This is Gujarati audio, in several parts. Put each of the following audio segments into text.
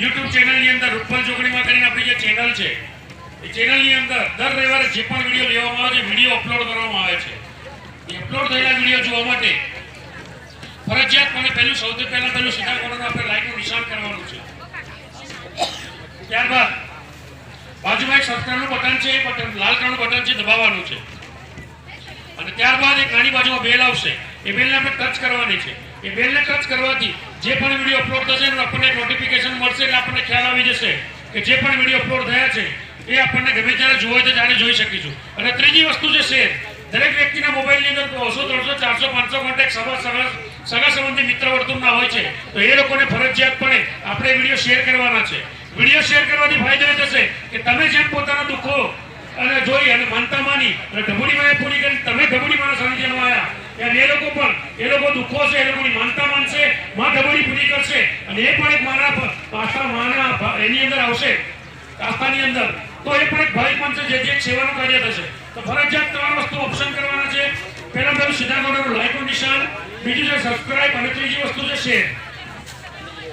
યુટ્યુબ ચેનલની અંદર રૂપલ ચોકડીમાં કરીને આપણી જે ચેનલ છે, એ ચેનલની અંદર દર રવિવારે જે પણ વીડિયો લેવામાં આવે છે વીડિયો અપલોડ કરવામાં આવે છે. એ અપલોડ થયેલા વીડિયો જોવા માટે ફરજિયાતપણે પહેલું, સૌથી પહેલાં પહેલું સીધા કોર્નર આપણે લાઈનનું નિશાન કરવાનું છે. ત્યારબાદ બાજુમાં એક સબસ્ક્રાઇબનું બટન છે એ બટન લાલ કલરનું બટન છે, દબાવવાનું છે. અને ત્યારબાદ એક નાની બાજુમાં બેલ આવશે. એ બેલને આપણે ટચ કરવાની છે. એ બેલને ટચ કરવાથી જે પણ વીડિયો અપલોડ થશે એનું આપણને નોટિફિકેશન મળશે એટલે આપણને ખ્યાલ આવી જશે કે જે પણ વીડિયો અપલોડ થયા છે, એ આપણને ગમે ત્યારે જોવો તો ત્યારે જોઈ શકીશું. અને ત્રીજી વસ્તુ છે શેર દરેક વ્યક્તિના મોબાઈલની અંદર બસો, ત્રણસો, ચારસો, પાંચસો કોન્ટેક્ટ સગા સગા સગા સંબંધી મિત્ર વર્તુળના હોય છે, તો એ લોકોને ફરજિયાતપણે આપણે વીડિયો શેર કરવાના છે. વીડિયો શેર કરવાથી ફાયદો એ થશે કે તમે જેમ પોતાના દુઃખો અને જોઈ અને માનતા માની અને ઢબુડી માએ પૂરી કરી તમે ઢબુડી માના સાનિધ્યમાં આવ્યા ત્યારે એ લોકો પણ, એ લોકો દુઃખો છે, એ લોકોની માનતા માનશે, માં પૂરી કરશે. અને એ પણ એક મારા પાછા માના એની અંદર આવશે આસ્થાની અંદર. તો એ પણ એક ભાવિક બનશે જે એક સેવાનું કાર્ય થશે. તો ફરજિયાત ત્રણ વસ્તુ ઓપ્શન કરવાના છે. પહેલા તમે સીધા કોર્નરનું લાઈકનું નિશાન બીજું છે સબસ્ક્રાઇબ અને ત્રીજી વસ્તુ છે શેર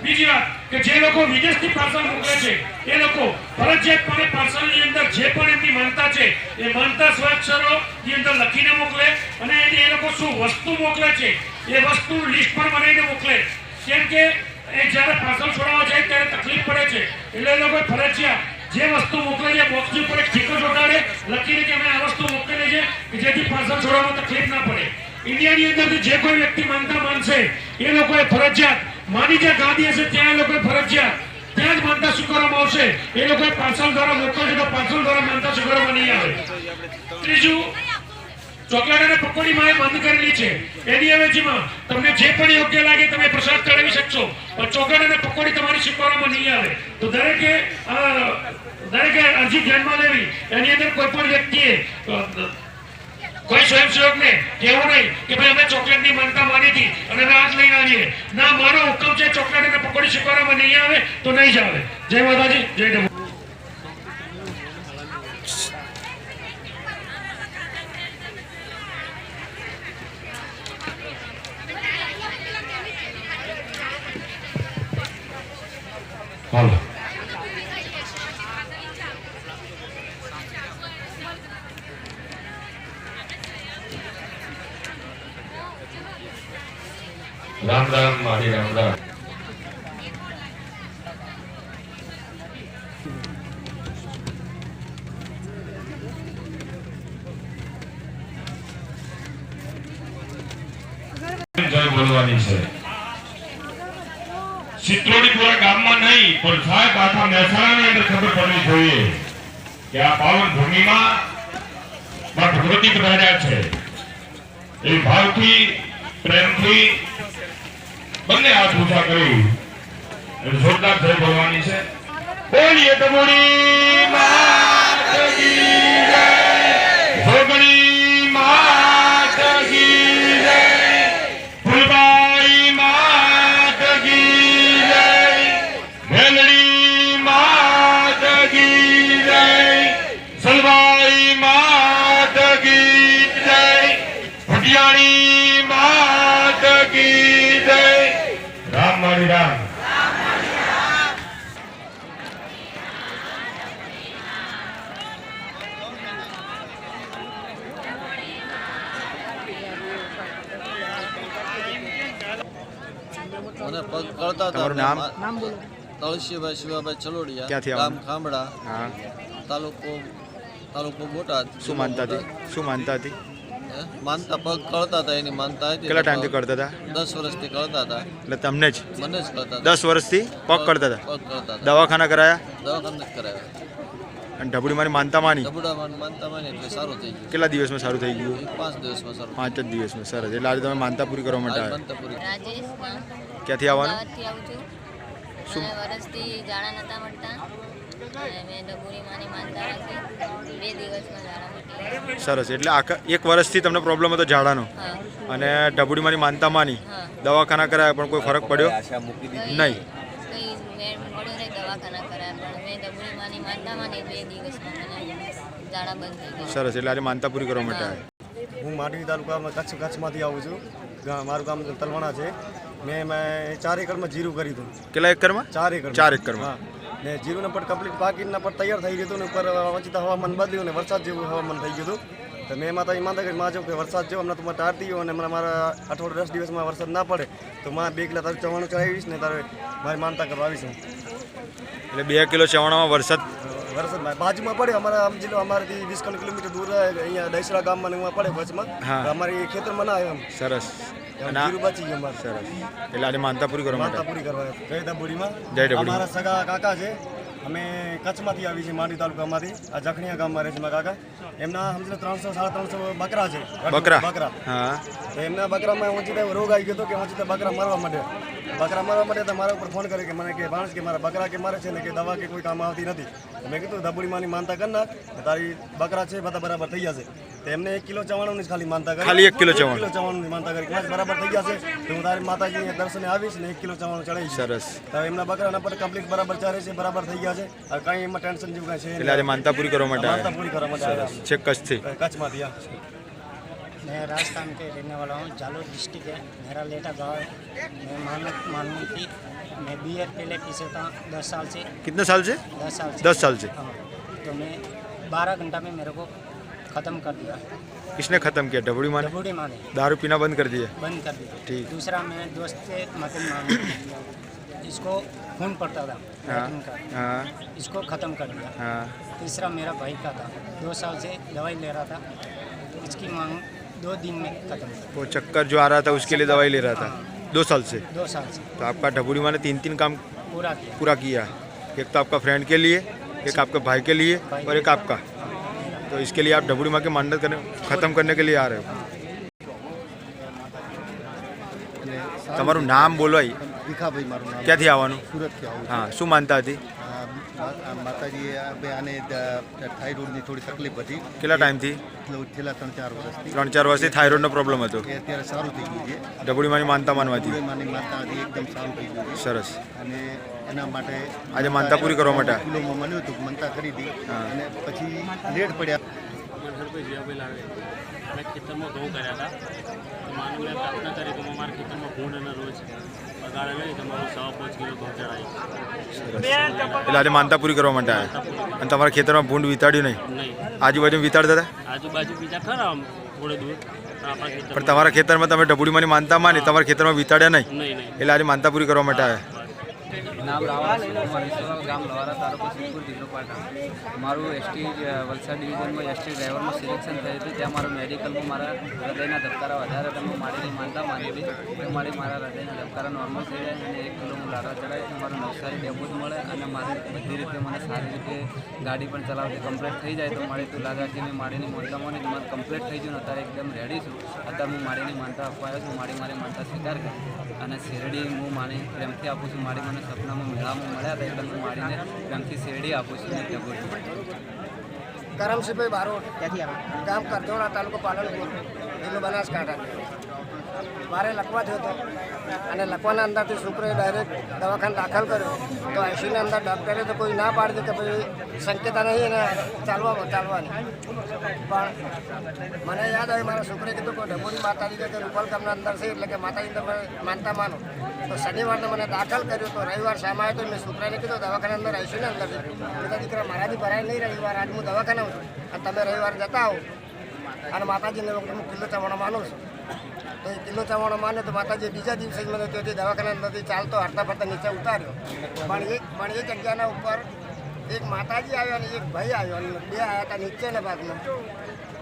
બીજી વાત કે જે લોકો વિદેશથી પાર્સલ મોકલે છે, એ લોકો ફરજિયાતપણે પાર્સલની અંદર જે પણ એમની માનતા છે, એ માનતા સ્વાક્ષરોની અંદર લખીને મોકલે અને એની એ લોકો શું વસ્તુ મોકલે છે, એ વસ્તુ લિસ્ટ પર બનાવીને મોકલે. કેમ કે એ જ્યારે પાર્સલ છોડાવવા જાય ત્યારે તકલીફ પડે છે, એટલે એ લોકો ફરજિયાત જે વસ્તુ મોકલે છે બોક્સની ઉપર એક ઠીકો ચોટાડે લખીને કે અમે આ વસ્તુ મોકલી છે કે જેથી પાર્સલ છોડવામાં તકલીફ ના પડે. ઇન્ડિયાની અંદર જે કોઈ વ્યક્તિ માનતા માનશે, એ લોકોએ ફરજિયાત માની જ્યાં ગાંધી હશે, ત્યાં લોકો ફરજિયાત, ત્યાં જ માનતા સ્વીકારવામાં આવશે. એ લોકો પાર્સલ દ્વારા મોકલશે તો પાર્સલ દ્વારા માનતા સ્વીકારવામાં નહીં આવે. ત્રીજું, ચોકલેટ અને પકોડીમાં એ બંધ કરેલી છે. એની અવેજીમાં તમને જે પણ યોગ્ય લાગે તમે પ્રસાદ ચડાવી શકશો. પણ ચોકલેટ પકોડી તમારી સ્વીકારવામાં નહીં આવે. તો દરેકે દરેકે અરજી ધ્યાનમાં લેવી. એની અંદર કોઈ પણ વ્યક્તિએ કોઈ સ્વયંસેવકને કહેવું નહીં કે ભાઈ અમે ચોકલેટની માનતા માની હતી અને અમે આજ લઈને આવીએ. ના, મારો હુકમ છે ચોકલેટ અને પકોડી શીખવાડવામાં નહીં આવે તો નહીં જ આવે. જય માતાજી, જય ડબુ હાલો રામ રામ મારી રામ રામ જય બોલવાની છે. સિત્રોડીપુરા ગામમાં નહીં, પણ સાહેબ આખા મહેસાણાની અંદર ખબર પડવી જોઈએ કે આ પાવન ભૂમિમાં માં ભગવતી પધાર્યા છે. એ ભાવથી, પ્રેમથી બંને હાથ ઊંચા કરી જોરદાર જય બોલવાની છે. બોલીએ તો બોલી ભટિયાણી માત કી જય. રામ મારી રામ. મને પગ કળતા તમારું નામ? નામ બોલો. તળસીભાઈ શિવાભાઈ ચલોડિયા ક્યાંથી ગામ ખામડા તાલુકો તાલુકો બોટાદ શું માનતા હતી? શું માનતા હતી? માનતા પગ કળતા હતા એની માનતા હતી. કેટલા ટાઈમથી કરતા હતા? દસ વર્ષથી કળતા હતા. એટલે તમને જ? મને જ કળતા દસ વર્ષથી પગ કરતા હતા? પગ કળતા હતા. દવાખાના કરાયા? દવાખાના જ કરાવ્યા અને ઢબડી મારી માનતા માની? માનતા માની એટલે સારું થઈ ગયું. કેટલા દિવસમાં સારું થઈ ગયું? પાંચ દિવસમાં સારું. પાંચ જ દિવસમાં સરસ. એટલે આજે તમે માનતા પૂરી કરવા માટે માનતા પૂરી. ક્યાંથી આવવાનું? શું? નતા મળતા. અને મેં ડબુરી માની માનતા રાખી બે દિવસમાં જાડા મટી સરસ એટલે આખા એક વર્ષથી તમને પ્રોબ્લેમ હતો ઝાડાનો. અને ડબુડી મારી માનતા માની. દવાખાના કરાયા પણ કોઈ ફરક પડ્યો? નહીં. કઈ મેળ મળ્યો નહીં દવાખાના કરાયા પણ મેં ડબુરી માની માનતા માની બે દિવસમાં મને જાડા બંધ થઈ ગયા. સરસ એટલે આજે માનતા પૂરી કરવા માટે આવ્યા. હું. માંડવી તાલુકામાં કચ્છ કચ્છમાંથી આવું છું. મારું ગામ તલવાણા છે. મેં મેં ચાર એકરમાં જીરું કરી હતું. કેટલા એકરમાં? ચાર એકર ચાર એકરમાં. ને જીરુને પણ કમ્પ્લીટ પાકીના પણ તૈયાર થઈ ગયું હતું ને ઉપર વંચિત હવામાન બદલ્યું ને વરસાદ જેવું હવામાન થઈ ગયું હતું. તો મેં માતા માનતા કરી માં કે વરસાદ જેવો હમણાં તમારે ટાળતી ગયો અને હમણાં મારા અઠવાડિયે દસ દિવસમાં વરસાદ ના પડે તો માં બે કિલો તારું ચવાણું ચડાવીશ ને તારે મારી માનતા કરવા આવીશ એટલે બે કિલો ચવાણામાં વરસાદ? વરસાદ બાજુમાં પડે અમારા આમ જિલ્લો અમારાથી વીસ કિલોમીટર દૂર અહીંયા દૈસરા ગામમાં ને પડે વચમાં. અમારે ખેતરમાં ના આવ્યો સરસ. અને આ- બચી ગયું અમારે સરસ. એટલે આજે માનતા પૂરી કરવા માટે. પૂરી કરવા. જય ડબુડીમાં જય ડબુડી. અમારા સગા કાકા છે. અમે કચ્છમાંથી આવી છીએ માંડવી તાલુકામાંથી. આ જખણીયા ગામમાં રહે છે મારા કાકા. એમના સમજો ત્રણસો સાડા ત્રણસો બકરા છે. બકરા. બકરા. હા. તો એમના બકરામાં ઊંચી રોગ આવી ગયો હતો કે જીતે બકરા મારવા માટે બકરા મારવા માટે તો મારા ઉપર ફોન કરે કે મને કે ભાણસ કે મારા બકરા કે મારે છે ને કે દવા કે કોઈ કામ આવતી નથી. તો મેં કીધું ધબુડીમાંની માનતા કર નાખ. તારી બકરા છે બધા બરાબર થઈ જશે. તો એમને એક કિલો ચવાણું જ ખાલી માનતા કરી ખાલી એક કિલો ચવાણું. કિલો ચવાણું માનતા કરી બસ બરાબર થઈ જશે તો હું તારી માતાજી દર્શને આવીશ ને એક કિલો ચવાણું ચડાવીશ સરસ તો એમના બકરાના પર કમ્પ્લીટ બરાબર ચાલે છે બરાબર થઈ ગયા છે હવે કાંઈ એમાં ટેન્શન જેવું કાંઈ છે એટલે આજે માનતા પૂરી કરવા માટે માનતા આવ્યા પૂરી કરવા માટે આવ્યા છે કચ્છથી કચ્છમાંથી આ मैं राजस्थान के रहने वाला हूँ जालोर डिस्ट्रिक्ट है मेरा लेटा गाँव है मैं मानत माननी थी मैं बियर पहले पीसे था दस साल से कितने साल से दस साल से दस साल से हाँ तो मैं बारह घंटा में मेरे को ख़त्म कर दिया। किसने खत्म किया? डबड़ी माने? डबूडी माँ ने दारू पीना बंद कर दिया? बंद कर दिया। ठीक। दूसरा मैं दोस्त से मांगी। इसको खून पड़ता था हाँ। हाँ। इसको ख़त्म कर दिया। हाँ। तीसरा मेरा भाई का था। दो साल से दवाई ले रहा था। इसकी मांग दो दिन में ख़त्म वो चक्कर जो आ रहा था उसके लिए दवाई ले रहा था? दो साल से? दो साल से। तो आपका डबूड़ी माने तीन तीन काम पूरा किया। पूरा किया। एक तो आपका फ्रेंड के लिए एक आपके भाई के लिए और एक आपका। तो इसके लिए आप डबूड़ी माँ के मन्नत करने खत्म करने के लिए आ रहे हो તમારું નામ બોલો અહીં. ભીખાભાઈ મારું નામ ક્યાંથી આવવાનું સુરતથી આવું હા શું માનતા હતી આ મા- આ માતાજીએ આ બે આને થાઇરોઇડની થોડી તકલીફ હતી. કેટલા ટાઈમથી? છેલ્લા ત્રણ ચાર વર્ષથી. ત્રણ ચાર વર્ષથી થાઇરોઇડનો પ્રોબ્લેમ હતો. એ અત્યારે સારું થઈ ગયું છે. ડબડીમાંની માની માનતા માનવાથી માની માનતા હતી એકદમ સારું થઈ ગયું સરસ. અને એના માટે આજે માનતા પૂરી કરવા માટે? કિલોમાં માન્યું હતું માનતા કરી હતી અને પછી લેટ પડ્યા. ખેતરમાં ઘઉં કર્યા હતા. તો માનું પ્રાર્થના કરી તો અમારા ખેતરમાં ભૂંડ અને રોજ સવા પાંચ કિલો એટલે આજે માનતા પૂરી કરવા માટે આવ્યા? અને તમારા ખેતરમાં ભૂંડ વિતાડ્યું નહીં? આજુબાજુ વિતાડતા હતા? આજુબાજુ બીજા ખરા થોડે દૂર. પણ તમારા ખેતરમાં. તમે ડબુડી માની માનતા માની તમારા ખેતરમાં વિતાડ્યા નહીં. એટલે આજે માનતા પૂરી કરવા માટે આવ્યા? નામ રાવલ કુમાર ઈશ્વર ગામ લવારા તાલુકો સિદ્ધપુર જિલ્લો પાટણ. મારું એસટી વલસાડ ડિવિઝનમાં એસટી ડ્રાઈવરમાં સિલેક્શન થયું હતું. ત્યાં મારું મેડિકલમાં મારા હૃદયના ધબકારા વધારે તમે હું માનતા માની તો મારી મારા હૃદયના ધબકારા નોર્મલ થઈ જાય અને એક કિલો હું લાડવા ચડાવી મારું નવસારી ડેપો મળે અને મારી બધી રીતે મને સારી રીતે ગાડી પણ ચલાવતી કમ્પ્લીટ થઈ જાય તો મારી તું લાગાજી મેં મારીની માનતા માની તો કમ્પ્લેટ થઈ ગયું અત્યારે એકદમ રેડી છું. અત્યારે હું મારીની માનતા આપવા છું, મારી મારી માનતા સ્વીકાર કરી અને શેરડી હું મારી પ્રેમથી આપું છું. મારી મને સપનામાં મેળામાં મળ્યા હતા એટલે હું મારીને પ્રેમથી શેરડી આપું છું. નિત્ય કરમસિંહભાઈ બારોટ, ત્યાંથી આવે. ગામ કરજોડા તાલુકો પાલનપુર જિલ્લો બનાસકાંઠા. મારે લખવા થયો હતો. અને લખવાના અંદરથી છોકરોએ ડાયરેક્ટ દવાખાને દાખલ કર્યો. તો આઈસીયુની અંદર ડૉક્ટરે તો કોઈ ના પાડી કે ભાઈ સંકેતા નહીં અને ચાલવા ચાલવાની. પણ મને યાદ આવ્યું મારા છોકરે કીધું કે ડભોરી માતાજી કે રૂપલ ગામના અંદર છે, એટલે કે માતાજી તમે માનતા માનો. તો શનિવારને મને દાખલ કર્યો તો રવિવાર સામે આવ્યો તો મેં છોકરાને કીધું, દવાખાના અંદર આઈસીયુની અંદર બધા દીકરા મારાથી ભરાય નહીં રવિવાર, આજ હું દવાખાને છું. અને તમે રવિવાર જતા આવો. અને માતાજીને હું કિલ્લો ચવાણો માનું છું. તો એ કિલ્લો ચાવવાનો માને તો માતાજી બીજા દિવસે જ મને ત્યાંથી દવાખાના અંદરથી ચાલતો હરતા ફરતા નીચે ઉતાર્યો. પણ એ પણ એ જગ્યાના ઉપર એક માતાજી આવ્યો અને એક ભાઈ આવ્યો અને બે આવ્યા હતા નીચેના ભાગમાં.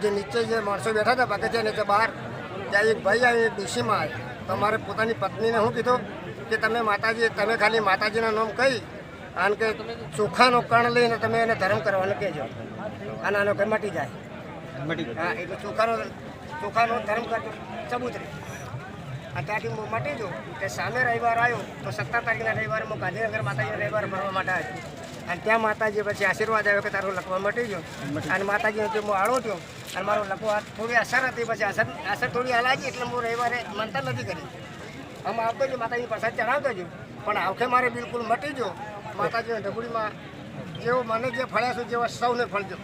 જે નીચે જે માણસો બેઠા હતા પગથિયા નીચે બહાર ત્યાં એક ભાઈ આવ્યો એક ડુસીમાં આવ્યો. તો મારે પોતાની પત્નીને શું કીધું કે તમે માતાજી તમે ખાલી માતાજીના નામ કહી કારણ કે ચોખાનો કણ લઈને તમે એને ધર્મ કરવાનું કહેજો. અને આનો કંઈ મટી જાય હા એટલે ચોખાનો ચોખાનો ધર્મ કરજો ચબૂતરી. અને ત્યાંથી હું મટી જો કે સામે રવિવાર આવ્યો, તો સત્તર તારીખના રવિવારે હું ગાંધીનગર માતાજીના રવિવાર ભરવા માટે આવ્યો. અને ત્યાં માતાજી પછી આશીર્વાદ આવ્યો કે તારો લખવા મટી ગયો. અને માતાજીને જે હું આળો થયો, અને મારો લખવા થોડી અસર હતી, પછી અસર અસર થોડી હલાજી એટલે હું રવિવારે માનતા નથી કરી. આમ આવતો જ માતાજી પ્રસાદ ચડાવતો જ પણ આવખે મારે બિલકુલ મટી ગયો. માતાજીના ઢગુડીમાં જેવો મને જે ફળ્યા છું, જેવા સૌને ફળજો.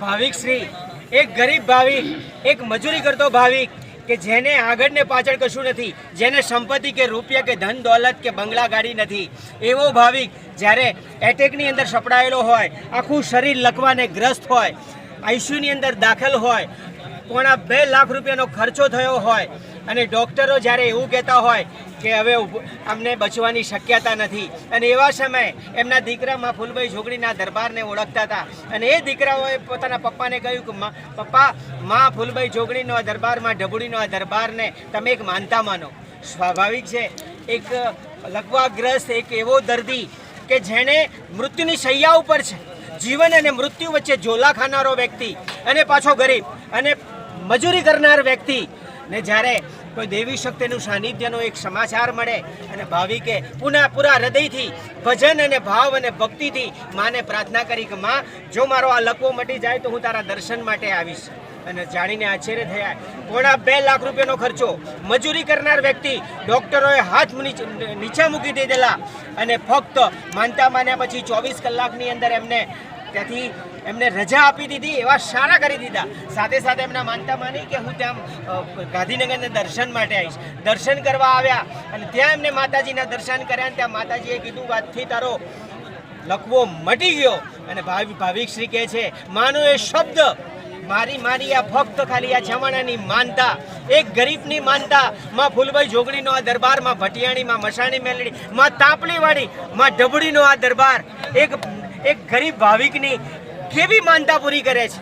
ભાવિક શ્રી એક ગરીબ ભાવિક, એક મજૂરી કરતો ભાવિક કે જેને આગળ ને પાછળ કશું નથી, જેને સંપત્તિ કે રૂપિયા કે ધન દોલત કે બંગલા ગાડી નથી. એવો ભાવિક જ્યારે એટેકની અંદર સપડાયેલો હોય, આખું શરીર લકવાને ગ્રસ્ત હોય આઈસીયુની અંદર દાખલ હોય, પોણા બે લાખ રૂપિયાનો ખર્ચો થયો હોય અને ડૉક્ટરો જ્યારે એવું કહેતા હોય કે હવે અમને બચવાની શક્યતા નથી. અને એવા સમયે એમના દીકરામાં ફૂલભાઈ ઝોગડીના દરબારને ઓળખતા હતા. અને એ દીકરાઓએ પોતાના પપ્પાને કહ્યું કે, "મા- પપ્પા, માં ફૂલભાઈ જોગણીનો આ દરબારમાં, ઢબુડીનો આ દરબારને તમે એક માનતા માનો. સ્વાભાવિક છે. એક લકવાગ્રસ્ત, એક એવો દર્દી કે જેણે મૃત્યુની શૈયા ઉપર છે. જીવન અને મૃત્યુ વચ્ચે ઝોલા ખાનારો વ્યક્તિ અને પાછો ગરીબ અને મજૂરી કરનાર વ્યક્તિ. ને જ્યારે કોઈ દેવી શક્તિનું સાનિધ્યનો એક સમાચાર મળે અને ભાવિકે પુનઃ પૂરા હૃદયથી, ભજન અને ભાવ અને ભક્તિથી માને પ્રાર્થના કરી કે માં, જો મારો આ લકવો મટી જાય તો હું તારા દર્શન માટે આવીશ. અને જાણીને આશ્ચર્ય થયા, પોણા બે લાખ રૂપિયાનો ખર્ચો મજૂરી કરનાર વ્યક્તિ ડોક્ટરોએ હાથ નીચા મૂકી દીધેલા અને ફક્ત માનતા માન્યા પછી ચોવીસ કલાકની અંદર એમને ત્યાંથી એમને રજા આપી દીધી, એવા સારા કરી દીધા. સાથે સાથે એમના માનતા માની કે હું ત્યાં ગાંધીનગરને દર્શન માટે આવીશ. દર્શન કરવા આવ્યા અને ત્યાં એમને માતાજીના દર્શન કર્યા અને ત્યાં માતાજીએ કીધું, વાતથી તારો લખવો મટી ગયો. અને ભાવિ શ્રી કહે છે, માનો એ શબ્દ, મારી મારી આ ફક્ત ખાલી આ જમાનાની માનતા, એક ગરીબની માનતા, માં ફૂલભાઈ જોગડીનો આ દરબાર, માં ભટિયાણી, માં મસાણી મેલડી, માં તાપલીવાળી માં ઢબડીનો આ દરબાર, એક એક ગરીબ ભાવિકની કેવી માનતા પૂરી કરે છે?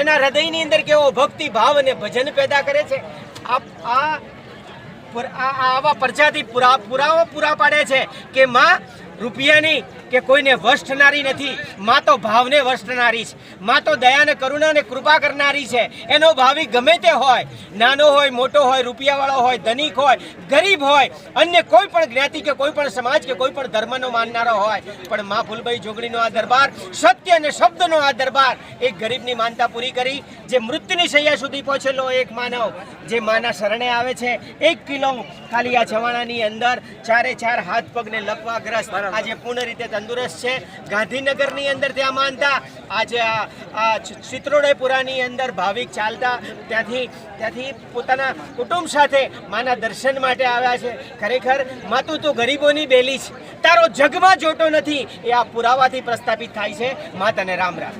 એના હૃદયની અંદર કેવો ભક્તિ, ભાવ અને ભજન પેદા કરે છે? આ આ આવા પરચાથી પુરા પુરાવો પૂરા પાડે છે કે માં રૂપિયાની કે કોઈને વસ્ટનારી નથી. માં તો ભાવને વસ્ટનારી છે. માં તો દયાને કરુણાને કૃપા કરનારી છે. એનો ભાવિ ગમે તે હોય, નાનો હોય, મોટો હોય, રૂપિયાવાળો હોય, ધનિક હોય, ગરીબ હોય, અન્ય કોઈ પણ જ્ઞાતિ કે કોઈ પણ સમાજ કે કોઈ પણ ધર્મનો માનનારો હોય, પણ માં ફૂલભાઈ જોગણીનો આ દરબાર, સત્ય અને શબ્દનો આ દરબાર એક ગરીબની માનતા પૂરી કરી, જે મૃત્યુની શૈયા સુધી પહોંચેલો એક માનવ, જે માના શરણે આવે છે, એક કિલો ખાલી આ જવાણાની અંદર ચારે ચાર હાથ પગને લકવાગ્રસ્ત આજે પૂર્ણ રીતે તંદુરસ્ત છે. ગાંધીનગરની અંદર ત્યાં માનતા આજે આ ચિત્રોડયપુરાની અંદર ભાવિક ચાલતા ત્યાંથી ત્યાંથી પોતાના કુટુંબ સાથે માના દર્શન માટે આવ્યા છે. ખરેખર માતું તો ગરીબોની બેલી છે. તારો જગમાં જોટો નથી. એ આ પુરાવાથી પ્રસ્થાપિત થાય છે. મા તને રામ રામ.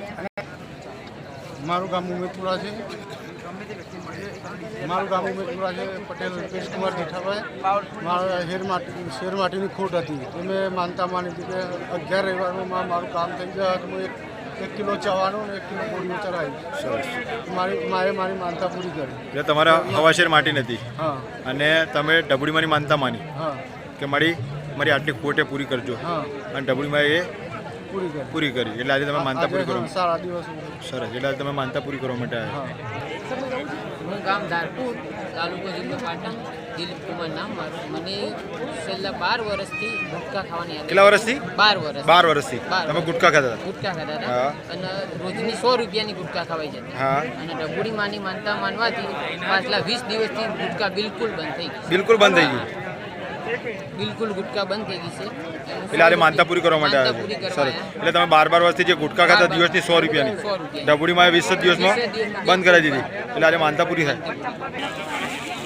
મારું ગામ ઉમેદપુરા છે. મારું ગામ ઉમેદપુરા છે પટેલ કુમાર જેઠાભાઈ. મારા હેર માટી શેર માટીની ખોટ હતી. તો મેં માનતા માની હતી કે અગિયાર રવિવારમાં મારું કામ થઈ જાય તો હું એક કિલો ચવાનું અને એક કિલો ગોળીઓ ચડાવી મારી મારે મારી માનતા પૂરી કરી. એટલે તમારા હવાશેર માટી નથી. હા. અને તમે ડબડીમાંની માનતા માની. હા. કે મારી મારી આટલી ખોટે પૂરી કરજો. હા. અને ડબડીમાં એ પૂરી કરી. પૂરી કરી. એટલે આજે તમે માનતા પૂરી કરો. સારા દિવસ સરસ. એટલે આજે તમે માનતા પૂરી કરવા માટે આવ્યા. હું ગામ ધારપુર તાલુકો જિલ્લો પાટણ દિલીપ કુમાર નામ મારું. મને છેલ્લા બાર વર્ષથી ગુટકા ખાવાની આદત કેટલા વર્ષથી? બાર વર્ષ બાર વર્ષથી. બાર તમે. ગુટખા ખાતા ગુટકા ખાતા હતા. અને રોજની સો રૂપિયાની ગુટકા ખવાઈ જતી. હા. અને ડબુડી માની માનતા માનવાથી પાછલા વીસ દિવસથી ગુટકા બિલકુલ બંધ થઈ ગઈ. બિલકુલ બંધ થઈ ગયું. બિલકુલ ગુટકા બંધ થઈ ગઈ છે. એટલે આજે માનતા પૂરી કરવા માટે આવ્યા છે? કરવા એટલે તમે બાર બાર વર્ષથી જે ગુટકા ખાતા. દિવસની સો રૂપિયાની. ડબુડીમાં વીસ દિવસમાં બંધ કરાવી દીધી. એટલે આજે માનતા પૂરી થાય.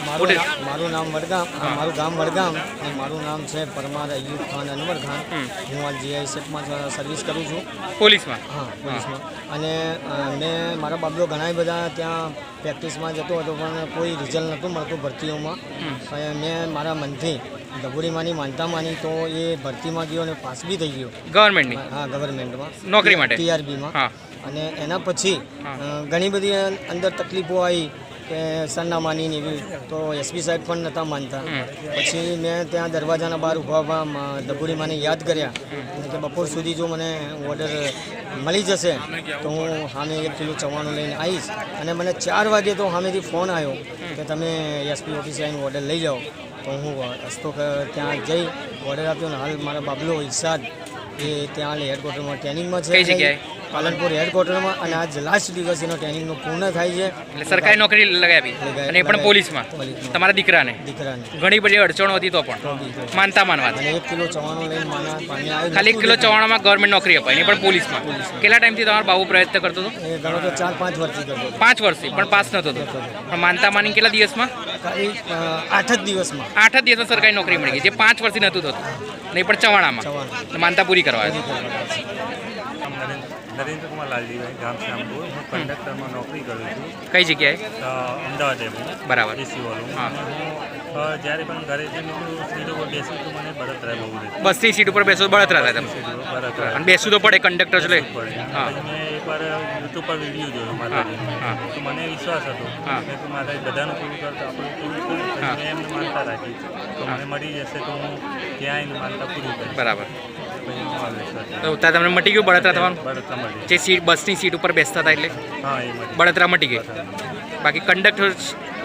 મારું નામ- મારું નામ વડગામ મારું ગામ વડગામ અને મારું નામ છે પરમાર અયુબ ખાન અનવર ખાન. હું આ જીઆઈસેફમાં સર્વિસ કરું છું. પોલીસમાં? હા પોલીસમાં. અને મેં મારા બાબલો ઘણા બધા ત્યાં પ્રેક્ટિસમાં જતો હતો પણ કોઈ રિઝલ્ટ નહોતું મળતું ભરતીઓમાં. પણ મેં મારા મનથી ડબુડીમાંની માનતા માની તો એ ભરતીમાં ગયો અને પાસ બી થઈ ગયો. ગવર્મેન્ટની હા ગવર્મેન્ટમાં નોકરી માટે? ટીઆરબીમાં. અને એના પછી ઘણી બધી અંદર તકલીફો આવી કે સરનામાની ને એવી તો એસપી સાહેબ પણ નહોતા માનતા. પછી મેં ત્યાં દરવાજાના બહાર ઊભા ઊભા મ- માને યાદ કર્યા. કે બપોર સુધી જો મને ઓર્ડર મળી જશે તો હું સામે એક કિલો ચવાણું લઈને આવીશ. અને મને ચાર વાગે તો સામેથી ફોન આવ્યો કે તમે એસપી ઓફિસે આવીને ઓર્ડર લઈ જાઓ. તો હું રસ્તો ત્યાં જઈ ઓર્ડર આપ્યો ને હાલ મારા બાબલો ઈશાદ એ ત્યાં હેડક્વાર્ટરમાં ટ્રેનિંગમાં છે? પાલનપુર હેડક્વાર્ટરમાં અને આજ લાસ્ટ દિવસ એનો ટ્રેનિંગનો પૂર્ણ થાય છે. એટલે સરકારી નોકરી લગાવી અને એ પણ પોલીસમાં. તમારા દીકરાને? દીકરાને. ઘણી બધી અડચણો હતી તો પણ. માનતા માનવા. અને એક કિલો ચવાણો લઈને માના પાણી આવ્યું ખાલી એક કિલો ચવાણામાં ગવર્મેન્ટ નોકરી અપાય એ પણ પોલીસમાં. કેટલા ટાઈમથી તમારો બાબુ પ્રયત્ન કરતો હતો? એ ગણો તો ચાર પાંચ વર્ષથી કરતો પાંચ વર્ષથી પણ પાસ નતો થતો પણ માનતા માની કેટલા દિવસમાં? આઠ જ દિવસમાં. આઠ જ દિવસમાં સરકારી નોકરી મળી ગઈ. જે પાંચ વર્ષથી નહોતું થતું. નહીં પણ ચવાણામાં. માનતા પૂરી કરવા આવ્યો. નરેન્દ્ર લાલજીભાઈ ગામ શ્યામપુર. હું કંડક્ટરમાં નોકરી કરું છું. કઈ જગ્યાએ? અમદાવાદ બરાબર. એસી વાળું હું. જ્યારે પણ ઘરેથી નીકળું સીધો પર બેસું તો મને બળતરા બહુ રહે બસની સીટ ઉપર બેસો બળતરા થાય તમે. બળતરા. અને બેસવું તો પડે કંડક્ટર એટલે. મેં એકવાર યુટ્યુબ પર વીડિયો જોયો માતાજીનો તો મને વિશ્વાસ હતો. તો માતાજી બધાનું પૂરું કરતા આપણે પૂરું કર્યું મેં એમને માનતા રાખી. તો મને મળી જશે તો હું ક્યાંય માનતા પૂરી કરીશ. બરાબર. તો ત્યાં તમને મટી ગયું બળતરા થવાનું? જે સીટ બસની સીટ ઉપર બેસતા હતા એટલે? બળતરા મટી ગઈ. બાકી કંડક્ટર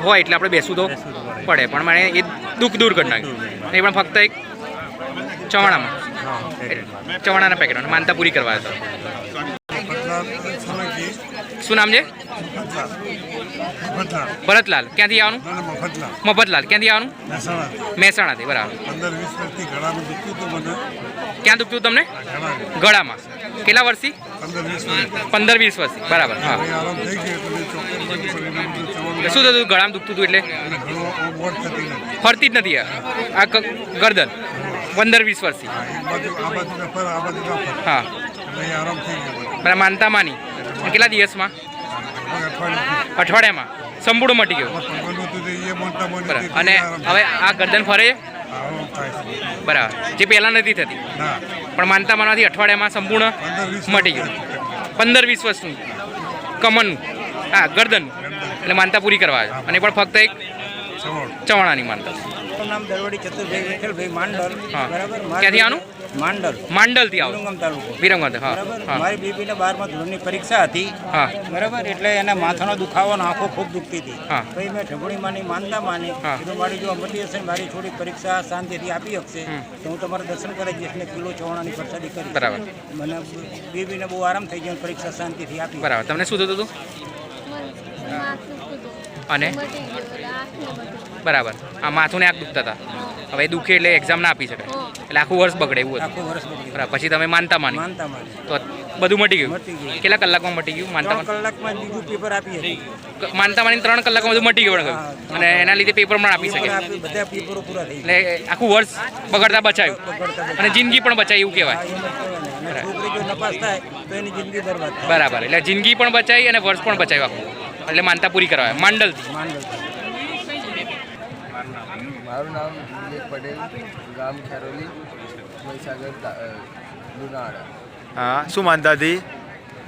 હોય એટલે આપણે બેસવું તો પડે. પણ મને એ દુઃખ દૂર કરી નાખ્યું. એ પણ ફક્ત એક ચવાણામાં. પેકેટમાં ચવાણાના પેકેટ માનતા પૂરી કરવા હતા. શું નામ છે? ભરતલાલ. ક્યાંથી આવવાનું? મફતલાલ. ક્યાંથી આવવાનું? મહેસાણાથી બરાબર. ક્યાં દુખતું તમને? ગળામાં. કેટલા વર્ષથી? પંદર વીસ વર્ષ વર્ષથી. બરાબર હા. શું થતું ગળામાં દુખતું હતું એટલે? ફરતી જ નથી આ. ગરદન. પંદર વીસ વર્ષથી. હા, બરાબર માનતા માની કેટલા દિવસમાં? અઠવાડિયામાં. સંપૂર્ણ મટી ગયું. અને હવે આ ગરદન ફરે બરાબર. જે પહેલાં નથી થતી. પણ માનતા માનવાથી અઠવાડિયામાં સંપૂર્ણ મટી ગયું. પંદર વીસ વર્ષનું. કમનનું. હા ગરદન. એટલે માનતા પૂરી કરવા આવે અને એ પણ ફક્ત એક ચવાણાની માનતા. નામ દરવાડી ચતુરભાઈ વિઠ્ઠલભાઈ માંડલ. બરાબર? ક્યાંથી આવવાનું? માંડલ. માંડલથી આવો વિરમગામ તાલુકો. વિરમગામ હા મારી બેબીને બારમાં ધોરણની પરીક્ષા હતી. હા. બરાબર? એટલે એને માથાનો દુખાવો આંખો ખૂબ દુખતી હતી. પછી મેં ઢબુડી માની માનતા માની કીધું મારી જો મટી હશે ને મારી થોડી પરીક્ષા શાંતિથી આપી શકશે તો હું તમારે દર્શન કરી દઈશ ને કિલો ચવાણાની પ્રસાદી કરી બરાબર. મને બેબીને બહુ આરામ થઈ ગયો પરીક્ષા શાંતિથી આપી. બરાબર. તમને શું થતું હતું? અને? બરાબર. આ માથું ને આંખ દુખતા હતા. હવે એ દુખે એટલે એક્ઝામ ના આપી શકાય. એટલે આખું વર્ષ બગડે એવું હતું. બરાબર. પછી તમે માનતા માની. તો બધું મટી ગયું? કેટલા કલાકમાં મટી ગયું? માનતા કલાકમાં બીજું પેપર આપી માનતા માની ત્રણ કલાકમાં બધું મટી ગયું અને એના લીધે પેપર પણ આપી શકે. એટલે આખું વર્ષ બગડતા બચાવ્યું અને જિંદગી પણ બચાવી એવું કહેવાય. બરાબર. એટલે જિંદગી પણ બચાવી અને વર્ષ પણ બચાવ્યું આખું એટલે માનતા પૂરી કરાવે. માંડલથી. માંડલ મારું નામ વિવેક પટેલ ગામ ખેરોલી મહીસાગર લુણાવાડા. હા શું માનતા હતી?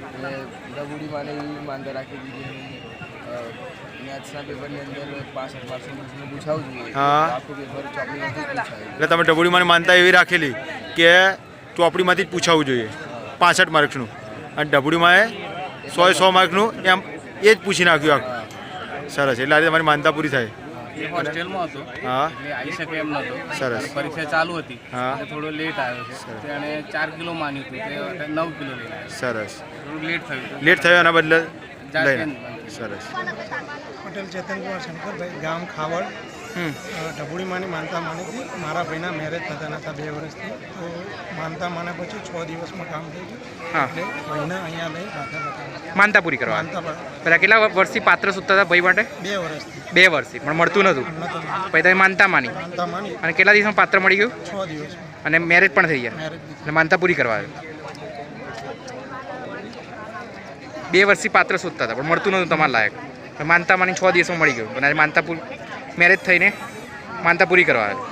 એટલે દબુડી માને એવી માનતા રાખી દીધી મેથ્સના પેપરની અંદર પાસઠ માર્ક્સનું પૂછાવું જોઈએ. હા. આખું પેપર ચોપડીમાંથી એટલે તમે ડબુડીમાં માનતા એવી રાખેલી કે ચોપડીમાંથી જ પૂછાવું જોઈએ. પાસઠ માર્ક્સનું. અને ડબુડીમાં એ સો સો માર્કનું એમ એ જ પૂછી નાખ્યું આખું સરસ એટલે આજે તમારી માનતા પૂરી થાય. હોસ્ટેલમાં હતો. હા. આવી શકે એમ નહોતો. સરસ. પરીક્ષા ચાલુ હતી. હા. થોડો લેટ આવ્યો છે. ચાર કિલો માન્યું હતું. તે નવ કિલો લઈને સરસ. થોડું લેટ થયું લેટ થયો એના બદલે સરસ. પટેલ ચેતનકુમાર શંકરભાઈ ગામ ખાવડ. હમ. ઢબુડીમાંની માનતા માની હતી. મારા ભાઈના મેરેજ થતા નતા બે વર્ષથી. તો માનતા માને પછી છ દિવસમાં કામ થઈ હા. ગયું એટલે ભાઈને અહીંયા લઈ દાખલ હતા માનતા પૂરી કરવા. પહેલાં પેલા કેટલા વર્ષથી પાત્ર સુધતા હતા ભાઈ માટે? બે વર્ષથી. બે વર્ષથી પણ મળતું નહોતું. પછી તમે માનતા માની. અને કેટલા દિવસમાં પાત્ર મળી ગયું? છ અને મેરેજ પણ થઈ ગયા. અને માનતા પૂરી કરવા આવ્યો. બે વર્ષથી પાત્ર શોધતા હતા પણ મળતું નહોતું તમારા લાયક. માનતા માની છ દિવસમાં મળી ગયું. અને આજે માનતા પૂરી મેરેજ થઈને માનતા પૂરી કરવા આવ્યો.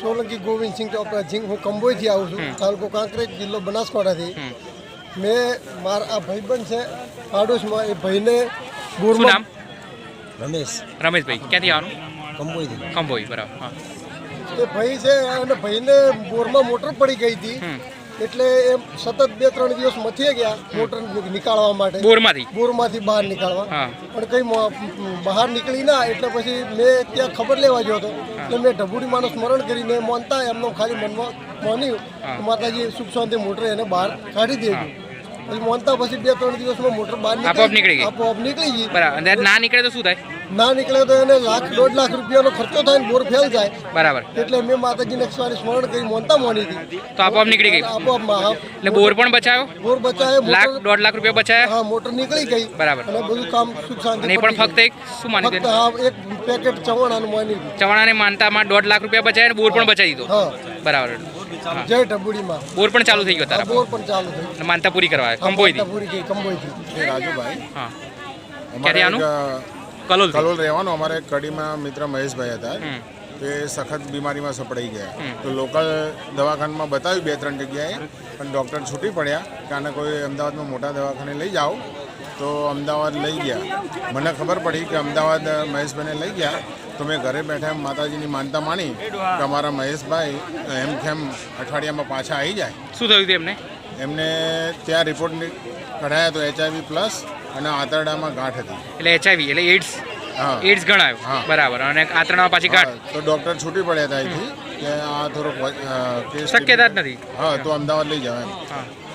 સોલંકી ગોવિંદસિંહ ચોપડા સિંહ હું કંબોઈથી આવું છું. તાલુકો કાંકરેજ જિલ્લો બનાસકાંઠાથી. મેં મારા આ ભાઈબંધ છે પાડોશમાં એ ભાઈને શું બોરમાં નામ? રમેશ. રમેશભાઈ ક્યાંથી આવવાનું? કંબોઈથી. કંભોઈ બરાબર હા. એ ભાઈ છે અને ભાઈને બોરમાં મોટર પડી ગઈ હતી. એટલે એ સતત બે ત્રણ દિવસ મથીએ ગયા મોટર નીકાળવા માટે. બોરમાંથી? બોરમાંથી બહાર નીકાળવા. પણ કઈ બહાર નીકળી ના એટલે પછી મેં ત્યાં ખબર લેવા ગયો હતો. એટલે મેં ઢબુડી માનું સ્મરણ કરીને મોનતા એમનો ખાલી મનમાં માન્યું. તો માતાજી સુખ શાંતિ મોટર એને બહાર કાઢી દેજો પછી મોનતા પછી બે ત્રણ દિવસમાં મોટર બહાર આપોઆપ નીકળી ગઈ. આપોઆપ નીકળી ગઈ. બરાબર. અને ના નીકળે તો શું થાય? ના નીકળે તો એને લાખ દોઢ લાખ રૂપિયાનો ખર્ચો થાય ને બોર ફેલ જાય. બરાબર. એટલે મેં માતાજીને એકસો સ્મરણ કરી મોનતા મોની હતી તો આપોઆપ નીકળી ગઈ? આપોઆપ એટલે બોર પણ બચાવ્યો બોર બચાવ્યો લાખ દોઢ લાખ રૂપિયા બચાવ્યા હા મોટર નીકળી ગઈ. બરાબર. અને બધું કામ સુખ શાંતિ નહીં પણ ફક્ત એક શું માની ફક્ત હા એક પેકેટ ચવાણાનું માની ચવાણાને માનતામાં દોઢ લાખ રૂપિયા બચાવ્યા અને બોર પણ બચાવી દીધો? બરાબર. જય ઢબુડીમાં બોર પણ ચાલુ થઈ ગયો તારા બોર પણ ચાલુ થઈ અને માનતા પૂરી કરવા કંબોઈ પૂરી ગઈ કંબોઈ થી રાજુભાઈ હા. ક્યારે આનું? કલોલ કલોલ રહેવાનું અમારે કડીમાં મિત્ર મહેશભાઈ હતા. તે એ સખત બીમારીમાં સપડાઈ ગયા. તો લોકલ દવાખાનામાં બતાવ્યું બે ત્રણ જગ્યાએ પણ ડૉક્ટર છૂટી પડ્યા કે આને કોઈ અમદાવાદમાં મોટા દવાખાને લઈ જાઓ. તો અમદાવાદ લઈ ગયા. મને ખબર પડી કે અમદાવાદ મહેશભાઈને લઈ ગયા. તો મેં ઘરે બેઠા એમ માતાજીની માનતા માણી કે અમારા મહેશભાઈ એમ કેમ અઠવાડિયામાં પાછા આવી જાય. શું થયું હતું એમને? એમને ત્યાં રિપોર્ટ કઢાયા તો એચઆઈવી પ્લસ અને આંતરડામાં ગાંઠ હતી. એટલે એચઆઈવી એટલે એડ્સ હા. એડ્સ ગણાયો. બરાબર. અને આંતરડામાં પાછી ગાંઠ. તો ડૉક્ટર છૂટી પડ્યા હતા અહીંથી કે આ થોડોક શક્યતા જ નથી. હા તો અમદાવાદ લઈ જાવ એમ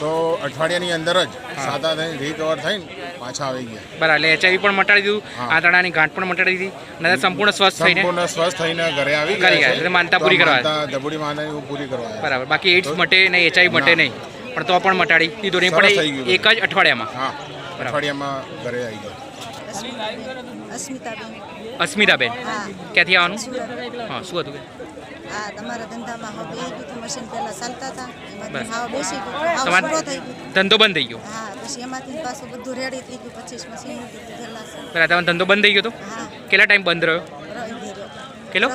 તો અઠવાડિયાની અંદર જ સાત આઠ રિકવર થઈને પાછા આવી ગયા. બરાબર. એટલે પણ મટાડી દીધું. આંતરડાની ગાંઠ પણ મટાડી દીધી. અને સંપૂર્ણ સ્વસ્થ થઈને સંપૂર્ણ સ્વસ્થ થઈને ઘરે આવી કરી ગયા. એટલે માનતા પૂરી કરવા. માનતા માને એવું પૂરી કરવા બરાબર. બાકી એડ્સ મટે નહીં એચઆઈવી મટે. નહીં. પણ તો પણ મટાડી દીધું. નહીં ગયું એક જ અઠવાડિયામાં. હા. અઠવાડિયામાં ઘરે આવી ગયા. અસ્મિતાબેન. અસ્મિતાબેન? ક્યાંથી આવવાનું. હા શું હતું આ તમારા ધંધામાં હવે બે ગયું મશીન પહેલા ચાલતા હતા. એમાંથી હાવ બેસી ગયું. હાવ પૂરો થઈ ગયો. ધંધો બંધ થઈ ગયો? હા પછી એમાંથી પાછું બધું રેડી થઈ ગયું પચીસ મશીન દીધેલા છે બરાબર તમારો ધંધો બંધ થઈ ગયો તો? કેટલા ટાઈમ બંધ રહ્યો? કેટલો?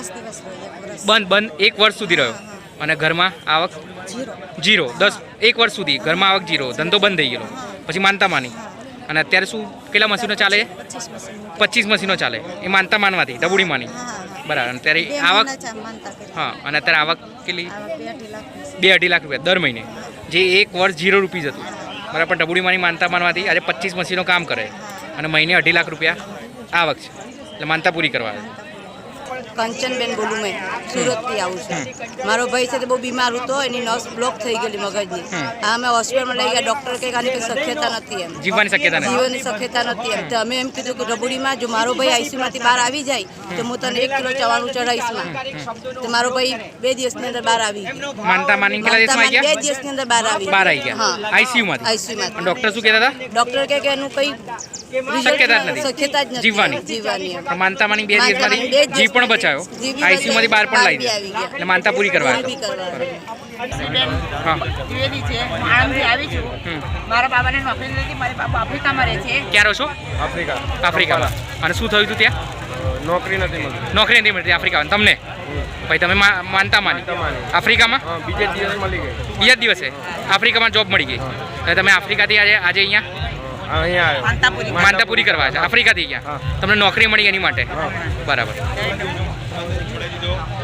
બંધ બંધ એક વર્ષ સુધી રહ્યો? અને ઘરમાં આવક? જીરો. જીરો. દસ એક વર્ષ સુધી ઘરમાં આવક જીરો. ધંધો બંધ થઈ ગયેલો. પછી માનતા માની? અને અત્યારે શું કેટલા મશીનો ચાલે પચીસ મશીનો. ચાલે. એ માનતા માનવાથી ડબુડી માની. બરાબર. અત્યારે આવક? હા. અને અત્યારે આવક કેટલી? બે અઢી લાખ રૂપિયા દર મહિને. જે એક વર્ષ ઝીરો રૂપીઝ હતું. બરાબર. પણ ડબુડી માની માનતા માનવાથી આજે પચીસ મશીનો કામ કરે. અને મહિને અઢી લાખ રૂપિયા આવક છે. એટલે માનતા પૂરી કરવા. કંચનબેન બોલું મેં સુરતથી આવું છું. મારો ભાઈ છે તે બહુ બીમાર હતો એની નસ બ્લોક થઈ ગયેલી મગજની. આ અમે હોસ્પિટલમાં લઈ ગયા ડૉક્ટર કહે કે આની કંઈ શક્યતા નથી એમ. જીવવાની શક્યતા નથી. જીવવાની શક્યતા નથી એમ. તો અમે એમ કીધું કે રબુડીમાં જો મારો ભાઈ આઈસીયુમાંથી બહાર આવી જાય તો હું તને એક કિલો ચવાણું ચડાવીશમાં તો મારો ભાઈ બે દિવસની અંદર બહાર આવી માનતા માની કેટલા દિવસમાં આવી બે દિવસની અંદર બહાર આવી બહાર આવી ગયા. હા. માંથી આઈસીયુમાંથી. અને ડોક્ટર શું કહેતા હતા? ડૉક્ટર કહે કે એનું કંઈ શક્યતા જ નથી. શક્યતા જ નથી. જીવવાની. જીવવાની. માનતા માની બે બે જીવ પણ દિવસમાં. બચાવ્યો જીવ આઈસીયુ માંથી બહાર પણ લાવી દીધો. એટલે માનતા પૂરી કરવા હા. ત્રિવેદી છે આણંદથી આવી છું. મારા બાબાને નોકરી નથી મારી બાબા આફ્રિકામાં રહે છે. ક્યાં રહો છો? આફ્રિકા. આફ્રિકામાં. અને શું થયું હતું ત્યાં? નોકરી નથી મળતી. નોકરી નથી મળતી આફ્રિકામાં. તમને? ભાઈ તમે મા- માનતા માની. આફ્રિકામાં? હા, બીજે મળી ગઈ. બીજા જ દિવસે? આફ્રિકામાં જોબ મળી ગઈ. અને તમે આફ્રિકાથી આજે આજે અહીંયા? અહીંયા માનતા પૂરી. કરવા છે આફ્રિકાથી અહીંયા? તમને નોકરી મળી એની માટે? બરાબર. સાથે જોડાઈ દીધો.